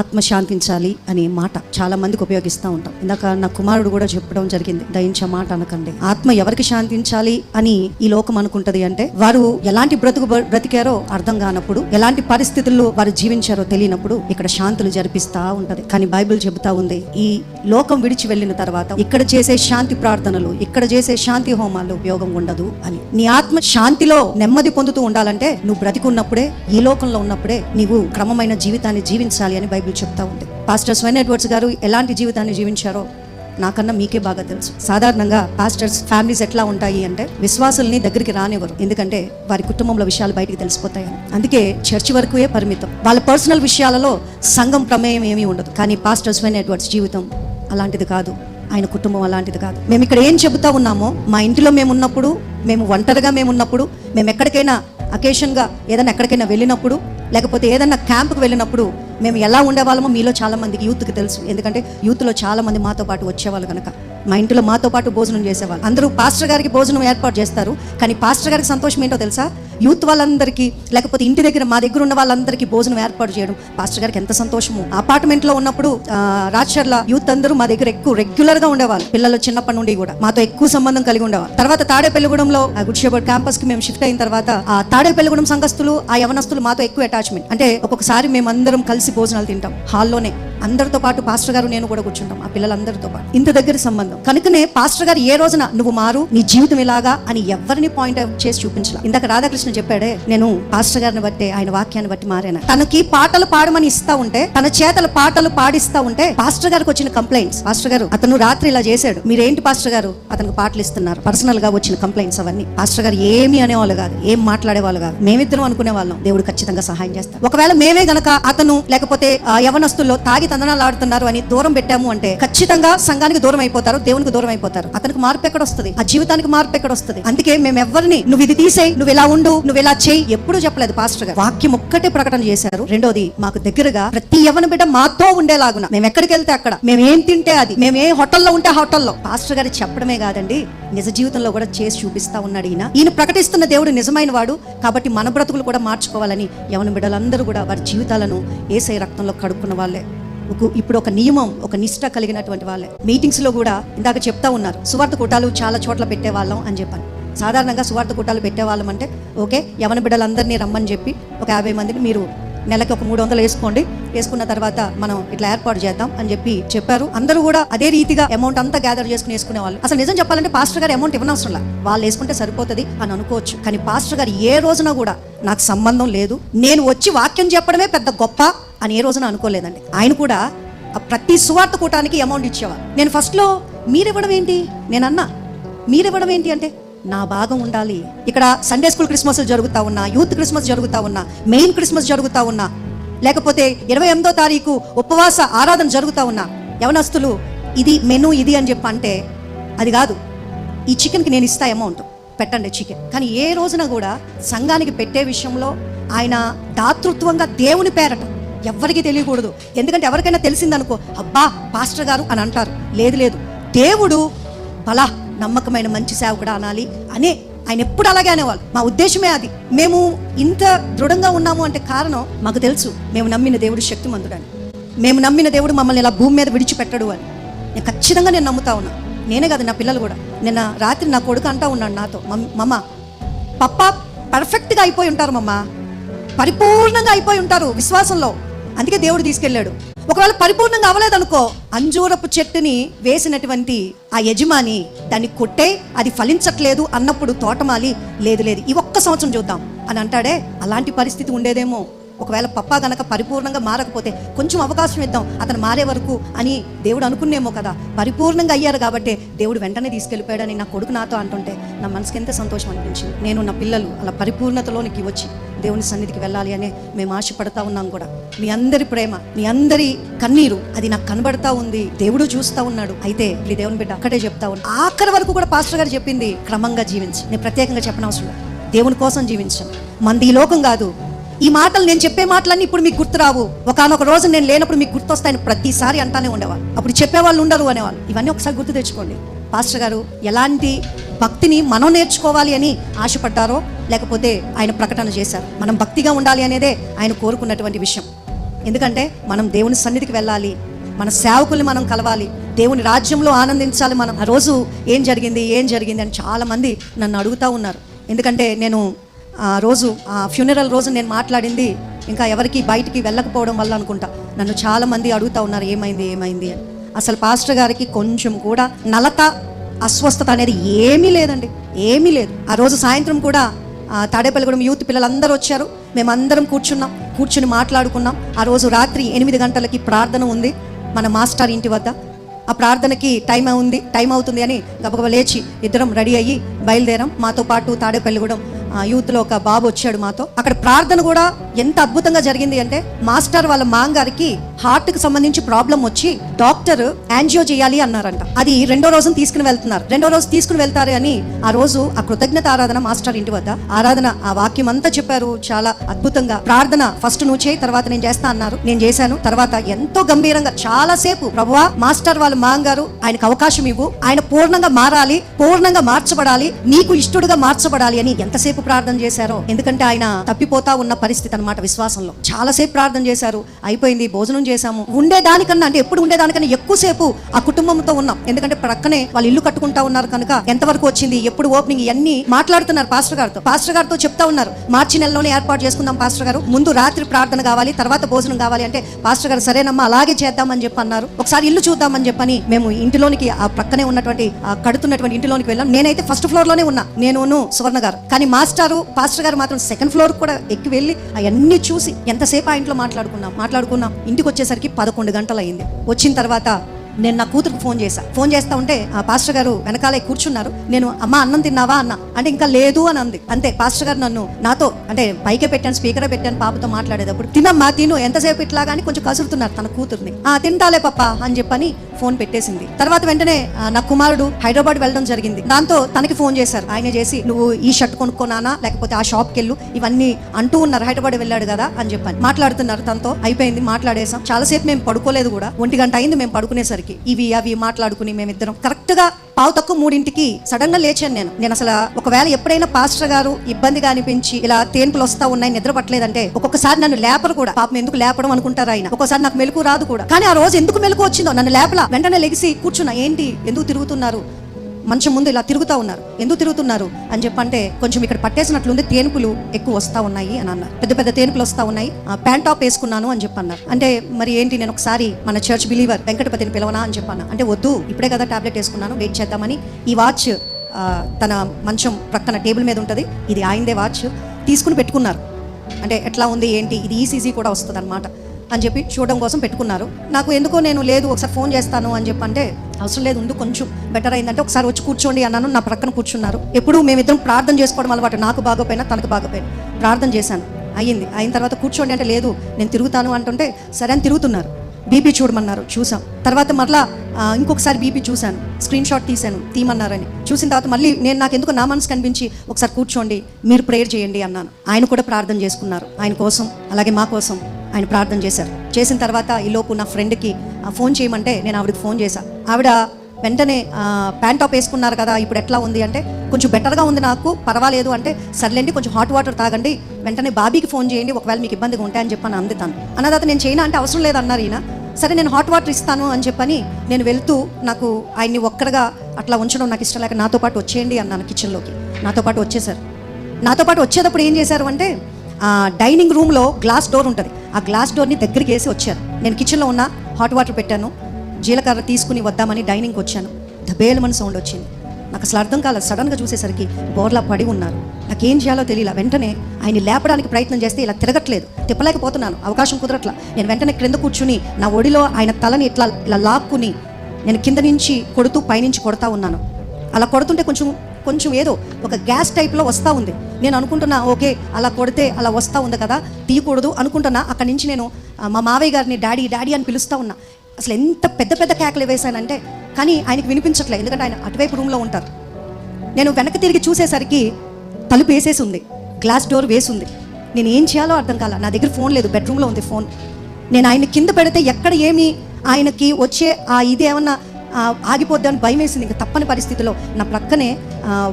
ఆత్మ శాంతించాలి అనే మాట చాలా మందికి ఉపయోగిస్తూ ఉంటాం. ఇందాక నా కుమారుడు కూడా చెప్పడం జరిగింది దయించే మాట అనకండి. ఆత్మ ఎవరికి శాంతించాలి అని ఈ లోకం అనుకుంటది అంటే వారు ఎలాంటి బ్రతుకు బ్రతికారో అర్థం కానప్పుడు ఎలాంటి పరిస్థితుల్లో వారు జీవించారో తెలియనప్పుడు ఇక్కడ శాంతులు జరిపిస్తా ఉంటది. కానీ బైబిల్ చెబుతా ఉంది ఈ లోకం విడిచి వెళ్ళిన తర్వాత ఇక్కడ చేసే శాంతి ప్రార్థనలు ఇక్కడ చేసే శాంతి హోమాలు ఉపయోగం ఉండదు అని. నీ ఆత్మ శాంతిలో నెమ్మది పొందుతూ ఉండాలంటే నువ్వు బ్రతికున్నప్పుడే ఈ లోకంలో ఉన్నప్పుడే నీవు క్రమమైన జీవితాన్ని జీవించాలి అని బైబిల్ చెప్తా ఉంది. పాస్టర్ స్వెన్ ఎడ్వర్డ్స్ గారు ఎలాంటి జీవితాన్ని జీవించారో నాకన్నా మీకే బాగా తెలుసు. సాధారణంగా పాస్టర్స్ ఫ్యామిలీస్ ఎట్లా ఉంటాయి అంటే విశ్వాసుల్ని దగ్గరికి రానివ్వరు. ఎందుకంటే వారి కుటుంబంలో విషయాలు బయటికి తెలిసిపోతాయని అందుకే చర్చి వరకుయే పరిమితం. వాళ్ళ పర్సనల్ విషయాలలో సంఘం ప్రమేయం ఏమీ ఉండదు. కానీ పాస్టర్ స్వెన్ ఎడ్వర్డ్స్ జీవితం అలాంటిది కాదు. ఆయన కుటుంబం అలాంటిది కాదు. మేము ఇక్కడ ఏం చెబుతా ఉన్నామో మా ఇంటిలో మేము ఉన్నప్పుడు మేము ఒంటరిగా మేము ఉన్నప్పుడు మేము ఎక్కడికైనా అకేషన్గా ఏదైనా ఎక్కడికైనా వెళ్ళినప్పుడు లేకపోతే ఏదైనా క్యాంప్కి వెళ్ళినప్పుడు మేము ఎలా ఉండేవాళ్ళమో మీలో చాలామందికి యూత్కి తెలుసు. ఎందుకంటే యూత్లో చాలా మంది మాతో పాటు వచ్చేవాళ్ళు కనుక మా ఇంట్లో మాతో పాటు భోజనం చేసేవాళ్ళు. అందరూ పాస్టర్ గారికి భోజనం ఏర్పాటు చేస్తారు. కానీ పాస్టర్ గారికి సంతోషం ఏంటో తెలుసా? యూత్ వాళ్ళందరికీ లేకపోతే ఇంటి దగ్గర మా దగ్గర ఉన్న వాళ్ళందరికీ భోజనం ఏర్పాటు చేయడం పాస్టర్ గారికి ఎంత సంతోషము. అపార్ట్మెంట్లో ఉన్నప్పుడు ఆ, రాజశర్ల యూత్ అందరూ మా దగ్గర ఎక్కువ రెగ్యులర్గా ఉండేవాళ్ళు. పిల్లలు చిన్నప్పటి నుండి కూడా మాతో ఎక్కువ సంబంధం కలిగి ఉండేవారు తర్వాత తాడేపల్లిగూడెంలో గుడ్ క్యాంపస్కి క్యాంపస్కి మేము షిఫ్ట్ అయిన తర్వాత ఆ తాడేపల్లిగూడెం సంఘస్థులు ఆ యవనస్తులు మాతో ఎక్కువ అటాచ్మెంట్ అంటే ఒక్కొక్కసారి మేము అందరం కలిసి భోజనాలు తింటాం. హాల్లోనే. అందరితో పాటు పాస్టర్ గారు నేను కూడా కూర్చుంటాం ఆ పిల్లలందరితో పాటు. ఇంత దగ్గర సంబంధం. కనుకనే పాస్టర్ గారు ఏ రోజున నువ్వు మారు నీ జీవితం ఇలాగా అని ఎవరిని పాయింట్ అవుట్ చేసి చూపించాల. ఇందాక రాధాకృష్ణ చెప్పాడే నేను పాస్టర్ గారిని బట్టి ఆయన వాక్యాన్ని బట్టి మారాను. తనకి పాటలు పాడమని ఇస్తా ఉంటే తన చేతల పాటలు పాడిస్తా ఉంటే పాస్టర్ గారికి వచ్చిన కంప్లైంట్స్ పాస్టర్ గారు అతను రాత్రి ఇలా చేశాడు. మీరేంటి పాస్టర్ గారు? అతనికి పాటలు ఇస్తున్నారు. పర్సనల్గా వచ్చిన కంప్లైంట్స్ అవన్నీ. పాస్టర్ గారు ఏమి అనేవాళ్ళు కాదు ఏం మాట్లాడేవాళ్ళు కాదు. మేమిద్దరం అనుకునే వాళ్ళం దేవుడు ఖచ్చితంగా సహాయం చేస్తారు ఒకవేళ మేమే గనక అతను లేకపోతే ఆ, యవనస్తుల్లో తాగి తందనాలు ఆడుతున్నారు అని దూరం పెట్టాము అంటే ఖచ్చితంగా సంఘానికి దూరం అయిపోతారు దేవునికి దూరం అయిపోతారు. అతనికి మార్పు ఎక్కడ వస్తుంది? ఆ జీవితానికి మార్పు ఎక్కడ వస్తుంది? అందుకే మేము ఎవరిని నువ్వు ఇది తీసేయి నువ్వు ఇలా ఉండు నువ్వు ఇలా చేయి ఎప్పుడు చెప్పలేదు పాస్టర్ గారు. వాక్యం ఒక్కటే ప్రకటన చేశారు. రెండోది మాకు దగ్గరగా ప్రతి యవన బిడ్డ మాతో ఉండేలాగున. మేము ఎక్కడికి వెళ్తే అక్కడ? మేము ఏం తింటే అది? మేము ఏ హోటల్లో ఉంటే హోటల్లో? పాస్టర్ గారు చెప్పడమే కాదండి నిజ జీవితంలో కూడా చేసి చూపిస్తా ఉన్నాడు ఈయన. ఈయన ప్రకటిస్తున్న దేవుడు నిజమైన వాడు. కాబట్టి మన బ్రతుకులు కూడా మార్చుకోవాలని యవన బిడ్డలందరూ కూడా వారి జీవితాలను ఏసై రక్తంలో కడుక్కున్న వాళ్ళే. ఇప్పుడు ఒక నియమం ఒక నిష్ట కలిగినటువంటి వాళ్ళే. మీటింగ్స్లో కూడా ఇందాక చెప్తా ఉన్నారు సువార్త కూటాలు చాలా చోట్ల పెట్టేవాళ్ళం అని చెప్పాను. సాధారణంగా సువార్త కూటాలు పెట్టేవాళ్ళం అంటే ఓకే యవన బిడ్డలందరినీ రమ్మని చెప్పి ఒక యాభై మందిని మీరు నెలకి ఒక మూడు వందలు వేసుకోండి వేసుకున్న తర్వాత మనం ఇట్లా ఏర్పాటు చేద్దాం అని చెప్పి చెప్పారు. అందరూ కూడా అదే రీతిగా అమౌంట్ అంతా గ్యాదర్ చేసుకుని వేసుకునే వాళ్ళు అసలు నిజం చెప్పాలంటే పాస్టర్ గారు అమౌంట్ ఇవ్వనవసరం వాళ్ళు వేసుకుంటే సరిపోతుంది అని అనుకోవచ్చు. కానీ పాస్టర్ గారు ఏ రోజున కూడా నాకు సంబంధం లేదు. నేను వచ్చి వాక్యం చెప్పడమే పెద్ద గొప్ప అని ఏ రోజున అనుకోలేదండి. ఆయన కూడా ప్రతి సువార్త కూటానికి అమౌంట్ ఇచ్చేవారు. నేను ఫస్ట్లో మీరివ్వడం ఏంటి? నేను అన్నా మీరివ్వడం ఏంటి? అంటే నా భాగం ఉండాలి. ఇక్కడ సండే స్కూల్ క్రిస్మస్ జరుగుతా ఉన్నా యూత్ క్రిస్మస్ జరుగుతా ఉన్నా మెయిన్ క్రిస్మస్ జరుగుతా ఉన్నా లేకపోతే ఇరవై ఎనిమిదో తారీఖు ఉపవాస ఆరాధన జరుగుతా ఉన్నా యవనస్తులు ఇది మెను ఇది అని చెప్పి అంటే అది కాదు. ఈ చికెన్కి నేను ఇస్తా అమౌంట్ పెట్టండి చికెన్ కానీ ఏ రోజున కూడా సంఘానికి పెట్టే విషయంలో ఆయన దాతృత్వంగా దేవుని పేరట ఎవ్వరికీ తెలియకూడదు. ఎందుకంటే ఎవరికైనా తెలిసిందనుకో అబ్బా పాస్టర్ గారు అని అంటారు. లేదు లేదు. దేవుడు బలా నమ్మకమైన మంచి సేవకుడు అనాలి అనే ఆయన ఎప్పుడు అలాగే అనేవాళ్ళు. మా ఉద్దేశమే అది. మేము ఇంత దృఢంగా ఉన్నాము అంటే కారణం మాకు తెలుసు. మేము నమ్మిన దేవుడు శక్తిమంతుడని మేము నమ్మిన దేవుడు మమ్మల్ని ఇలా భూమి మీద విడిచిపెట్టడు అని. నేను ఖచ్చితంగా నేను నమ్ముతా ఉన్నా. నేనే కాదు నా పిల్లలు కూడా. నిన్న రాత్రి నా కొడుకు అంటా ఉన్నాడు నాతో. "మమ్- మమ్మ పప్ప పర్ఫెక్ట్గా అయిపోయి ఉంటారు మమ్మ పరిపూర్ణంగా అయిపోయి ఉంటారు విశ్వాసంలో. అందుకే దేవుడు తీసుకెళ్ళాడు. ఒకవేళ పరిపూర్ణంగా అవ్వలేదనుకో అంజూరపు చెట్టుని వేసినటువంటి ఆ యజమాని దాన్ని కొట్టే అది ఫలించట్లేదు అన్నప్పుడు తోటమాలి లేదు లేదు ఈ ఒక్క సంవత్సరం చూద్దాం అని అంటాడే అలాంటి పరిస్థితి ఉండేదేమో. ఒకవేళ పప్ప గనక పరిపూర్ణంగా మారకపోతే కొంచెం అవకాశం ఇద్దాం అతను మారే వరకు అని దేవుడు అనుకునేమో కదా. పరిపూర్ణంగా అయ్యారు కాబట్టి దేవుడు వెంటనే తీసుకెళ్ళిపోయాడని నా కొడుకు నాతో అంటుంటే నా మనసుకి ఎంత సంతోషం అనిపించింది. నేను నా పిల్లలు అలా పరిపూర్ణతలోనికి వచ్చి దేవుని సన్నిధికి వెళ్ళాలి అని మేము ఆశపడతా ఉన్నాం కూడా. మీ అందరి ప్రేమ మీ అందరి కన్నీరు అది నాకు కనబడతా ఉంది. దేవుడు చూస్తా ఉన్నాడు. అయితే ఈ దేవుని బిడ్డ అక్కడే చెప్తా ఉన్నా. ఆఖరి వరకు కూడా పాస్టర్ గారు చెప్పింది క్రమంగా జీవించి. నేను ప్రత్యేకంగా చెప్పనవసరం దేవుని కోసం జీవించాను. మంది ఈ లోకం కాదు. ఈ మాటలు నేను చెప్పే మాటలన్నీ ఇప్పుడు మీకు గుర్తురావు ఒకనొక రోజు నేను లేనప్పుడు మీకు గుర్తొస్తాయని ప్రతిసారి అంటానే ఉండేవాళ్ళు. అప్పుడు చెప్పేవాళ్ళు ఉండరు అనేవాళ్ళు. ఇవన్నీ ఒకసారి గుర్తు తెచ్చుకోండి. పాస్టర్ గారు ఎలాంటి భక్తిని మనం నేర్చుకోవాలి అని ఆశపడ్డారో లేకపోతే ఆయన ప్రకటన చేశారు. మనం భక్తిగా ఉండాలి అనేదే ఆయన కోరుకున్నటువంటి విషయం. ఎందుకంటే మనం దేవుని సన్నిధికి వెళ్ళాలి మన సేవకుల్ని మనం కలవాలి దేవుని రాజ్యంలో ఆనందించాలి మనం. ఆ రోజు ఏం జరిగింది ఏం జరిగింది అని చాలామంది నన్ను అడుగుతూ ఉన్నారు. ఎందుకంటే నేను ఆ రోజు ఆ ఫ్యూనరల్ రోజు నేను మాట్లాడింది ఇంకా ఎవరికి బయటికి వెళ్ళకపోవడం వల్ల అనుకుంటా. నన్ను చాలామంది అడుగుతూ ఉన్నారు ఏమైంది ఏమైంది అని. అసలు పాస్టర్ గారికి కొంచెం కూడా నలత అస్వస్థత అనేది ఏమీ లేదండి ఏమీ లేదు. ఆ రోజు సాయంత్రం కూడా తాడేపల్లిగూడెం యూత్ పిల్లలందరూ వచ్చారు. మేమందరం కూర్చున్నాం. కూర్చుని మాట్లాడుకున్నాం. ఆ రోజు రాత్రి ఎనిమిది గంటలకి ప్రార్థన ఉంది మన మాస్టర్ ఇంటి వద్ద. ఆ ప్రార్థనకి టైం ఉంది. టైం అవుతుంది అని గబగబ లేచి ఇద్దరం రెడీ అయ్యి బయలుదేరాం. మాతో పాటు తాడేపల్లిగూడెం యూత్లో ఒక బాబు వచ్చాడు మాతో. అక్కడ ప్రార్థన కూడా ఎంత అద్భుతంగా జరిగింది అంటే మాస్టర్ వాళ్ళ మాంగారికి హార్ట్కి సంబంధించి ప్రాబ్లం వచ్చి డాక్టర్ యాంజియో చేయాలి అన్నారంట. అది రెండో రోజున తీసుకుని వెళ్తున్నారు. రెండో రోజు తీసుకుని వెళ్తారు అని ఆ రోజు ఆ కృతజ్ఞత ఆరాధన మాస్టర్ ఇంటి వద్ద ఆరాధన ఆ వాక్యం అంతా చెప్పారు. చాలా అద్భుతంగా ప్రార్థన ఫస్ట్ నువ్వు చేయి తర్వాత నేను చేస్తా అన్నారు. నేను చేశాను. తర్వాత ఎంతో గంభీరంగా చాలా సేపు ప్రభువా మాస్టర్ వాళ్ళ మాంగారు ఆయనకు అవకాశం ఇవ్వు. ఆయన పూర్ణంగా మారాలి పూర్ణంగా మార్చబడాలి నీకు ఇష్టడుగా మార్చబడాలి అని ఎంతసేపు ప్రార్థన చేశారో. ఎందుకంటే ఆయన తప్పిపోతా ఉన్న పరిస్థితి అనమాట విశ్వాసంలో. చాలాసేపు ప్రార్థన చేశారు. అయిపోయింది భోజనం చేశాము. ఉండేదానికన్నా అంటే ఎప్పుడు ఉండేదానికన్నా ఎక్కువసేపు ఆ కుటుంబంతో ఉన్నాం. ఎందుకంటే ప్రక్కనే వాళ్ళు ఇల్లు కట్టుకుంటా ఉన్నారు కనుక ఎంతవరకు వచ్చింది ఎప్పుడు ఓపెనింగ్ ఇవన్నీ మాట్లాడుతున్నారు పాస్టర్ గారితో. పాస్టర్ గారితో చెప్తా ఉన్నారు మార్చి నెలలోనే ఏర్పాటు చేసుకుందాం పాస్టర్ గారు ముందు రాత్రి ప్రార్థన కావాలి తర్వాత భోజనం కావాలి అంటే పాస్టర్ గారు సరేనమ్మా అలాగే చేద్దామని చెప్పి అన్నారు. ఒకసారి ఇల్లు చూద్దామని చెప్పని మేము ఇంటిలోనికి ఆ ప్రక్కనే ఉన్నటువంటి ఆ కడుతున్నటువంటి ఇంటిలోనికి వెళ్ళాం. నేనైతే ఫస్ట్ ఫ్లోర్లోనే ఉన్నా నేను సువర్ణ గారు. కానీ మాస్టారు పాస్టర్ గారు మాత్రం సెకండ్ ఫ్లోర్ కూడా ఎక్కి వెళ్ళి అవన్నీ చూసి ఎంతసేపు ఆ ఇంట్లో మాట్లాడుకున్నాం మాట్లాడుకున్నాం. ఇంటికి వచ్చేసరికి పదకొండు గంటలు అయింది వచ్చిన తర్వాత నేను నా కూతురుకు ఫోన్ చేశా. ఫోన్ చేస్తా ఉంటే ఆ పాస్టర్ గారు వెనకాలే కూర్చున్నారు. నేను అమ్మ అన్నం తిన్నావా? అన్న. అంటే ఇంకా లేదు అని అంది. అంతే పాస్టర్ గారు నన్ను నాతో అంటే పైకే పెట్టాను స్పీకరే పెట్టాను పాపతో మాట్లాడేటప్పుడు తినమ్మా తిను ఎంతసేపు ఇట్లా కానీ కొంచెం కసురుతున్నారు తన కూతుర్ని. ఆ తింటాలే పప్ప అని చెప్పని ఫోన్ పెట్టేసింది. తర్వాత వెంటనే నా కుమారుడు హైదరాబాద్ వెళ్ళడం జరిగింది. దాంతో తనకి ఫోన్ చేశారు. ఆయన చేసి నువ్వు ఈ షర్ట్ కొనుక్కున్నానా లేకపోతే ఆ షాప్కి వెళ్ళు ఇవన్నీ అంటూ ఉన్నారు. హైదరాబాద్ వెళ్ళాడు కదా అని చెప్పాను. మాట్లాడుతున్నారు తనతో. అయిపోయింది. మాట్లాడేసాం చాలాసేపు మేము పడుకోలేదు కూడా. ఒంటి గంట అయింది మేము పడుకునేసరికి. ఇవి అవి మాట్లాడుకుని మేమిద్దరం కరెక్ట్గా పావు తక్కువ మూడింటికి సడన్గా లేచాను నేను. నేను అసలు ఒకవేళ ఎప్పుడైనా పాస్టర్ గారు ఇబ్బందిగా అనిపించి ఇలా తేన్పులు వస్తా ఉన్నాయి నిద్ర పట్టలేదంటే ఒక్కొక్కసారి నన్ను లేపరు కూడా. పాపం ఎందుకు లేపడం అనుకుంటారు ఆయన. ఒక్కోసారి నాకు మెలకు రాదు కూడా. కానీ ఆ రోజు ఎందుకు మెలకు వచ్చిందో నన్ను లేపలా. వెంటనే లెగిసి కూర్చున్నా. ఏంటి? ఎందుకు తిరుగుతున్నారు? మంచం ముందు ఇలా తిరుగుతూ ఉన్నారు. ఎందుకు తిరుగుతున్నారు? అని చెప్పంటే కొంచెం ఇక్కడ పట్టేసినట్లుంది తేనుపులు ఎక్కువ వస్తూ ఉన్నాయి అని అన్నారు. పెద్ద పెద్ద తేనుపులు వస్తూ ఉన్నాయి. ఆ, ప్యాంట్ టాప్ వేసుకున్నాను అని చెప్పన్నారు. అంటే మరి ఏంటి నేను ఒకసారి మన చర్చ్ బిలీవర్ వెంకటపతిని పిలవనా అని చెప్పాను అంటే వద్దు ఇప్పుడే కదా టాబ్లెట్ వేసుకున్నాను వెయిట్ చేద్దామని. ఈ వాచ్ తన మంచం ప్రక్కన టేబుల్ మీద ఉంటుంది. ఇది ఆయిందే వాచ్ తీసుకుని పెట్టుకున్నారు. అంటే ఎట్లా ఉంది ఏంటి? ఇది ఈసీజీ కూడా వస్తుంది అనమాట అని చెప్పి చూడడం కోసం పెట్టుకున్నారు. నాకు ఎందుకో నేను లేదు ఒకసారి ఫోన్ చేస్తాను అని చెప్పి అంటే అవసరం లేదు ఉండు కొంచెం బెటర్ అయిందంటే ఒకసారి వచ్చి కూర్చోండి అన్నాను నా ప్రక్కన కూర్చున్నారు. ఎప్పుడు మేమిద్దరం ప్రార్థన చేసుకోవడం అలవాటు నాకు బాగోపోయినా తనకు బాగోపోయినా. ప్రార్థన చేశాను అయ్యింది. అయిన తర్వాత కూర్చోండి అంటే లేదు నేను తిరుగుతాను అంటుంటే సరే అని తిరుగుతున్నారు. బీపీ చూడమన్నారు చూసాం తర్వాత మరలా ఇంకొకసారి బీపీ చూశాను. స్క్రీన్ షాట్ తీశాను తీయమన్నారని. చూసిన తర్వాత మళ్ళీ నేను నాకు ఎందుకు నా మనసు కనిపించి ఒకసారి కూర్చోండి మీరు ప్రేయర్ చేయండి అన్నాను. ఆయన కూడా ప్రార్థన చేసుకున్నారు ఆయన కోసం అలాగే మా కోసం. ఆయన ప్రార్థన చేశారు. చేసిన తర్వాత ఈ లోపు నా ఫ్రెండ్కి ఫోన్ చేయమంటే నేను ఆవిడకి ఫోన్ చేశాను ఆవిడ వెంటనే ప్యాంటాప్ ప్యాంట్ టాప్ వేసుకున్నారు కదా ఇప్పుడు ఎట్లా ఉంది? అంటే కొంచెం బెటర్గా ఉంది నాకు పర్వాలేదు. అంటే సర్లేండి కొంచెం హాట్ వాటర్ తాగండి వెంటనే బాబీకి ఫోన్ చేయండి ఒకవేళ మీకు ఇబ్బందిగా ఉంటాయని అని చెప్పని అందుతాను. అన్న తర్వాత నేను చేయనా? అంటే అవసరం లేదన్నారు ఈయన. సరే నేను హాట్ వాటర్ ఇస్తాను అని చెప్పని నేను వెళ్తూ నాకు ఆయన్ని ఒక్కడగా అట్లా ఉంచడం నాకు ఇష్టం లేక నాతో పాటు వచ్చేయండి అన్నాను కిచెన్లోకి. నాతో పాటు వచ్చేసారు నాతో పాటు వచ్చేటప్పుడు ఏం చేశారు అంటే డైనింగ్ రూమ్లో గ్లాస్ డోర్ ఉంటుంది. ఆ గ్లాస్ డోర్ని దగ్గరికి వేసి వచ్చారు నేను కిచెన్లో ఉన్న హాట్ వాటర్ పెట్టాను. జీలకర్ర తీసుకుని వద్దామని డైనింగ్కి వచ్చాను. దబేలమని సౌండ్ వచ్చింది. నాకు అసలు అర్థం కాలేదు. సడన్గా చూసేసరికి బోర్లా పడి ఉన్నారు. నాకేం చేయాలో తెలియలా. వెంటనే ఆయన లేపడానికి ప్రయత్నం చేస్తే ఇలా తిరగట్లేదు. తిప్పలేకపోతున్నాను. అవకాశం కుదరట్లా. నేను వెంటనే క్రింద కూర్చుని నా ఒడిలో ఆయన తలని ఇట్లా ఇలా లాక్కుని నేను కింద నుంచి కొడుతూ పైనుంచి కొడతా ఉన్నాను. అలా కొడుతుంటే కొంచెం కొంచెం ఏదో ఒక గ్యాస్ టైప్లో వస్తూ ఉంది. నేను అనుకుంటున్నా ఓకే అలా కొడితే అలా వస్తూ ఉంది కదా తీయకూడదు అనుకుంటున్నా. అక్కడి నుంచి నేను మా మావయ్య గారిని డాడీ డాడీ అని పిలుస్తూ ఉన్నా. అసలు ఎంత పెద్ద పెద్ద కేకలు వేశానంటే కానీ ఆయనకి వినిపించట్లేదు ఎందుకంటే ఆయన అటువైపు రూమ్లో ఉంటారు. నేను వెనక్కి తిరిగి చూసేసరికి తలుపు వేసేసి ఉంది గ్లాస్ డోర్ వేసుంది. నేను ఏం చేయాలో అర్థం కాల నా దగ్గర ఫోన్ లేదు బెడ్రూమ్లో ఉంది ఫోన్. నేను ఆయన కింద పెడితే ఎక్కడ ఏమి ఆయనకి వచ్చే ఆ ఇది ఏమన్నా ఆగిపోద్ది అని భయం వేసింది ఇంకా తప్పని పరిస్థితిలో నా ప్రక్కనే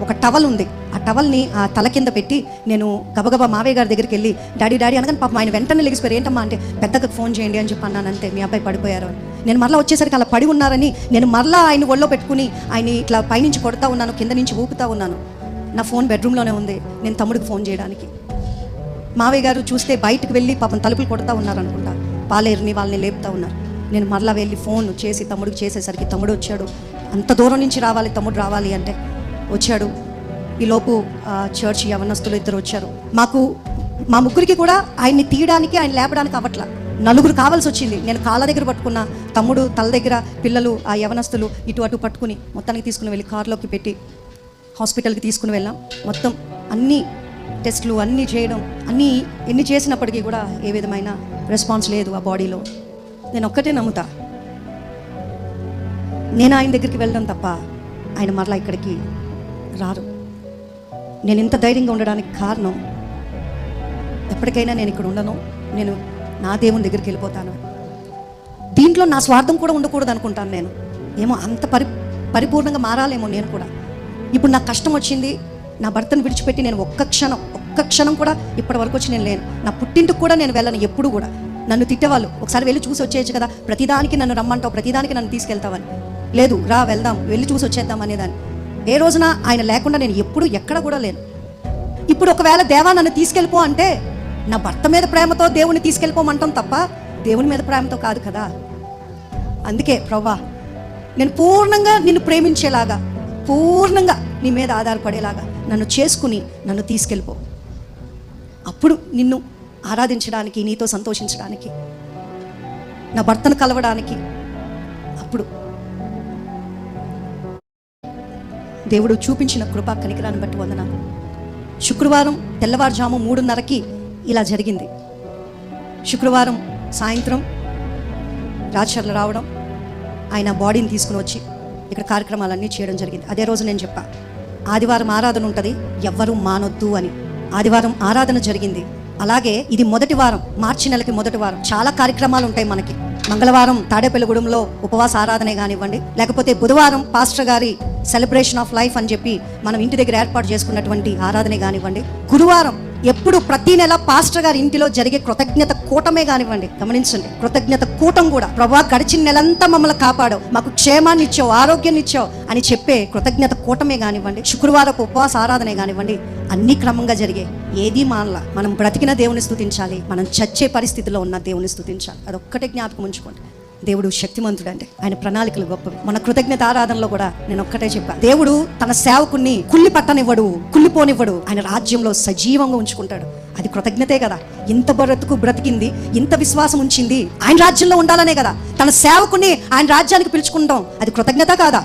ఒక టవల్ ఉంది. ఆ టవల్ని ఆ తల కింద పెట్టి నేను గబగబా మావయ్య గారి దగ్గరికి వెళ్ళి డాడీ డాడీ అనగానే పాపం ఆయన వెంటనే లెగిసిపోయారు ఏంటమ్మా అంటే పెద్దకు ఫోన్ చేయండి అని చెప్పి అన్నాను అంతే మీ అబ్బాయి పడిపోయారు నేను మరలా వచ్చేసరికి అలా పడి ఉన్నారని నేను మరలా ఆయన ఒళ్ళో పెట్టుకుని ఆయన ఇట్లా పైనుంచి కొడతా ఉన్నాను కింద నుంచి ఊపుతా ఉన్నాను. నా ఫోన్ బెడ్రూమ్లోనే ఉంది నేను తమ్ముడికి ఫోన్ చేయడానికి. మావయ్య గారు చూస్తే బయటకు వెళ్ళి పాపం తలుపులు కొడతా ఉన్నారు అనుకుంటా పాలేరుని వాళ్ళని లేపుతా ఉన్నారు. నేను మరలా వెళ్ళి ఫోన్ చేసి తమ్ముడికి చేసేసరికి తమ్ముడు వచ్చాడు. అంత దూరం నుంచి రావాలి తమ్ముడు రావాలి అంటే వచ్చాడు. ఈలోపు చర్చ్ యవనస్తులు ఇద్దరు వచ్చారు. మాకు మా ముగ్గురికి కూడా ఆయన్ని తీయడానికి ఆయన లేపడానికి అవ్వట్ల. నలుగురు కావాల్సి వచ్చింది. నేను కాళ్ళ దగ్గర పట్టుకున్న తమ్ముడు తల దగ్గర పిల్లలు ఆ యవనస్తులు ఇటు అటు పట్టుకుని మొత్తానికి తీసుకుని వెళ్ళి కారులోకి పెట్టి హాస్పిటల్కి తీసుకుని వెళ్ళాం. మొత్తం అన్ని టెస్ట్లు అన్నీ చేయడం అన్నీ ఎన్ని చేసినప్పటికీ కూడా ఏ విధమైన రెస్పాన్స్ లేదు ఆ బాడీలో. నేను ఒక్కటే నమ్ముతా. నేను ఆయన దగ్గరికి వెళ్ళడం తప్ప ఆయన మరలా ఇక్కడికి రారు. నేను ఇంత ధైర్యంగా ఉండడానికి కారణం ఎప్పటికైనా నేను ఇక్కడ ఉండను. నేను నా దేవుని దగ్గరికి వెళ్ళిపోతాను. దీంట్లో నా స్వార్థం కూడా ఉండకూడదు అనుకుంటాను నేను. ఏమో అంత పరి పరిపూర్ణంగా మారాలేమో నేను కూడా. ఇప్పుడు నాకు కష్టం వచ్చింది. నా భర్తను విడిచిపెట్టి నేను ఒక్క క్షణం ఒక్క క్షణం కూడా ఇప్పటి వరకు వచ్చి నేను లేను. నా పుట్టింటికి కూడా నేను వెళ్ళను ఎప్పుడు కూడా. నన్ను తిట్టేవాళ్ళు. ఒకసారి వెళ్ళి చూసి వచ్చేయచ్చు కదా. ప్రతిదానికి నన్ను రమ్మంటావు ప్రతిదానికి నన్ను తీసుకెళ్తావని. లేదు రా వెళ్దాం వెళ్ళి చూసి వచ్చేద్దాం అనేదాన్ని. ఏ రోజున ఆయన లేకుండా నేను ఎప్పుడు ఎక్కడ కూడా లేను. ఇప్పుడు ఒకవేళ దేవా నన్ను తీసుకెళ్ళిపో అంటే నా భర్త మీద ప్రేమతో దేవుని తీసుకెళ్ళిపోమంటాం తప్ప దేవుని మీద ప్రేమతో కాదు కదా. అందుకే ప్రవ్వా నేను పూర్ణంగా నిన్ను ప్రేమించేలాగా పూర్ణంగా నీ మీద ఆధారపడేలాగా నన్ను చేసుకుని నన్ను తీసుకెళ్ళిపో. అప్పుడు నిన్ను ఆరాధించడానికి నీతో సంతోషించడానికి నా భర్తను కలవడానికి. అప్పుడు దేవుడు చూపించిన కృపా కనికరాన్ని బట్టి వందనాలు. శుక్రవారం తెల్లవారుజాము మూడున్నరకి ఇలా జరిగింది. శుక్రవారం సాయంత్రం రాజశర్ల రావడం ఆయన బాడీని తీసుకుని వచ్చి ఇక్కడ కార్యక్రమాలన్నీ చేయడం జరిగింది. అదే రోజు నేను చెప్పా ఆదివారం ఆరాధన ఉంటుంది ఎవ్వరూ మానొద్దు అని. ఆదివారం ఆరాధన జరిగింది. అలాగే ఇది మొదటి వారం మార్చి నెలకి మొదటి వారం. చాలా కార్యక్రమాలు ఉంటాయి మనకి. మంగళవారం తాడేపల్లిగూడెంలో ఉపవాస ఆరాధనే కానివ్వండి లేకపోతే బుధవారం పాస్టర్ గారి సెలబ్రేషన్ ఆఫ్ లైఫ్ అని చెప్పి మనం ఇంటి దగ్గర ఏర్పాటు చేసుకున్నటువంటి ఆరాధనే కానివ్వండి. గురువారం ఎప్పుడు ప్రతి నెల పాస్టర్ గారి ఇంటిలో జరిగే కృతజ్ఞత కూటమే కానివ్వండి గమనించండి. కృతజ్ఞత కూటం కూడా ప్రభా గడిచిన నెలంతా మమ్మల్ని కాపాడావు. మాకు క్షేమాన్ని ఇచ్చావు ఆరోగ్యాన్ని ఇచ్చావు అని చెప్పే కృతజ్ఞత కూటమే కానివ్వండి శుక్రవారపు ఉపవాస ఆరాధనే కానివ్వండి అన్ని క్రమంగా జరిగే ఏది మానలా. మనం బ్రతికిన దేవుని స్థుతించాలి మనం చచ్చే పరిస్థితిలో ఉన్న దేవుని స్థుతించాలి. అదొక్కటే జ్ఞాపకం ఉంచుకోండి. దేవుడు శక్తిమంతుడు అంటే ఆయన ప్రణాళికలు గొప్పవి మన కృతజ్ఞత ఆరాధనలో కూడా నేను ఒక్కటే చెప్పా. దేవుడు తన సేవకుణ్ణి కుళ్ళి పట్టనివ్వడు కుళ్ళిపోనివ్వడు ఆయన రాజ్యంలో సజీవంగా ఉంచుకుంటాడు. అది కృతజ్ఞతే కదా. ఇంత బ్రతుకు బ్రతికింది ఇంత విశ్వాసం ఉంచింది ఆయన రాజ్యంలో ఉండాలనే కదా. తన సేవకుని ఆయన రాజ్యానికి పిలుచుకుంటాం. అది కృతజ్ఞత కాదా?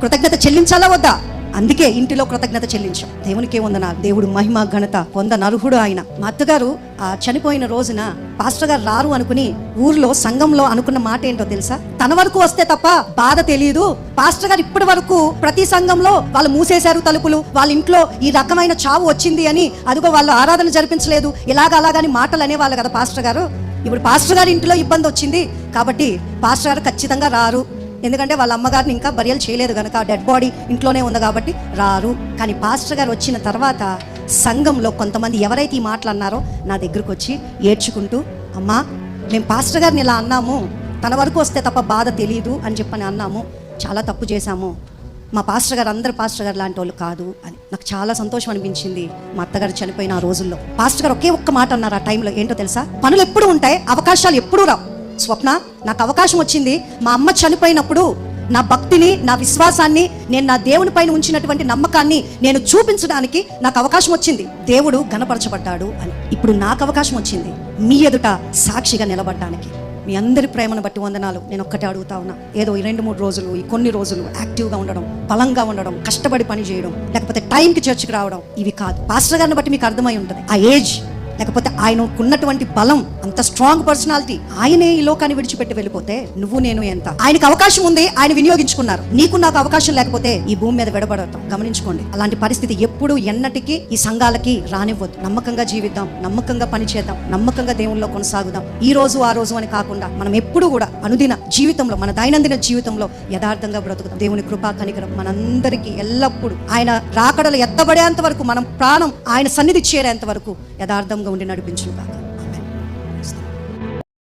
కృతజ్ఞత చెల్లించాలా వద్దా? అందుకే ఇంటిలో కృతజ్ఞత చెల్లించాం. దేవునికే వందన దేవుడు మహిమ ఘనత పొంద నరుహుడు ఆయన. మా అత్తగారు ఆ చనిపోయిన రోజున పాస్టర్ గారు రారు అనుకుని ఊర్లో సంఘంలో అనుకున్న మాట ఏంటో తెలుసా? తన వరకు వస్తే తప్ప బాధ తెలియదు పాస్టర్ గారు ఇప్పటి వరకు ప్రతి సంఘంలో వాళ్ళు మూసేశారు తలుపులు. వాళ్ళ ఇంట్లో ఈ రకమైన చావు వచ్చింది అని అదిగో వాళ్ళు ఆరాధన జరిపించలేదు. ఇలాగ అలాగని మాటలు అనేవాళ్ళు కదా పాస్టర్ గారు. ఇప్పుడు పాస్టర్ గారి ఇంట్లో ఇబ్బంది వచ్చింది. కాబట్టి పాస్టర్ గారు ఖచ్చితంగా రారు. ఎందుకంటే వాళ్ళ అమ్మగారిని ఇంకా బరియలు చేయలేదు కనుక డెడ్ బాడీ ఇంట్లోనే ఉంది కాబట్టి రారు. కానీ పాస్టర్ గారు వచ్చిన తర్వాత సంఘంలో కొంతమంది ఎవరైతే ఈ మాటలు అన్నారో నా దగ్గరకు వచ్చి ఏడ్చుకుంటూ అమ్మా మేము పాస్టర్ గారిని ఇలా అన్నాము. తన వరకు వస్తే తప్ప బాధ తెలియదు అని చెప్పని అన్నాము. చాలా తప్పు చేశాము. మా పాస్టర్ గారు అందరు పాస్టర్ గారు లాంటి వాళ్ళు కాదు అని. నాకు చాలా సంతోషం అనిపించింది మా అత్తగారు చనిపోయిన ఆ రోజుల్లో. పాస్టర్ గారు ఒకే ఒక్క మాట అన్నారు ఆ టైంలో ఏంటో తెలుసా? పనులు ఎప్పుడు ఉంటాయి అవకాశాలు ఎప్పుడు రావు. స్వప్న నాకు అవకాశం వచ్చింది. మా అమ్మ చనిపోయినప్పుడు నా భక్తిని నా విశ్వాసాన్ని నేను నా దేవుని పైన ఉంచినటువంటి నమ్మకాన్ని నేను చూపించడానికి నాకు అవకాశం వచ్చింది. దేవుడు గణపరచబడ్డాడు అని. ఇప్పుడు నాకు అవకాశం వచ్చింది. మీ ఎదుట సాక్షిగా నిలబడడానికి. మీ అందరి ప్రేమను బట్టి వందనాలు. నేను ఒక్కటే అడుగుతా ఉన్నా. ఏదో ఈ రెండు మూడు రోజులు ఈ కొన్ని రోజులు యాక్టివ్గా ఉండడం బలంగా ఉండడం కష్టపడి పని చేయడం లేకపోతే టైంకి చర్చికి రావడం ఇవి కాదు. పాస్టర్ గారిని బట్టి మీకు అర్థమై ఉంటుంది. ఆ ఏజ్ లేకపోతే ఆయనకున్నటువంటి బలం అంత స్ట్రాంగ్ పర్సనాలిటీ ఆయనే ఈ లోకాన్ని విడిచిపెట్టి వెళ్ళిపోతే నువ్వు నేను ఎంత? ఆయనకు అవకాశం ఉంది ఆయన వినియోగించుకున్నారు. నీకు నాకు అవకాశం లేకపోతే ఈ భూమి మీద విడబడతాం. గమనించుకోండి అలాంటి పరిస్థితి ఎప్పుడు ఎన్నటికీ ఈ సంఘాలకి రానివ్వద్దు నమ్మకంగా జీవిద్దాం నమ్మకంగా పనిచేద్దాం నమ్మకంగా దేవుల్లో కొనసాగుదాం. ఈ రోజు ఆ రోజు అని కాకుండా మనం ఎప్పుడు కూడా అనుదిన జీవితంలో మన దైనందిన జీవితంలో యథార్థంగా బ్రతుకుతాం దేవుని కృపా కనికరం మనందరికీ ఎల్లప్పుడూ. ఆయన రాకడలు ఎత్తబడేంత వరకు మనం ప్రాణం ఆయన సన్నిధి చేరేంత వరకు యథార్థంగా ఉండి నడిపించును కాక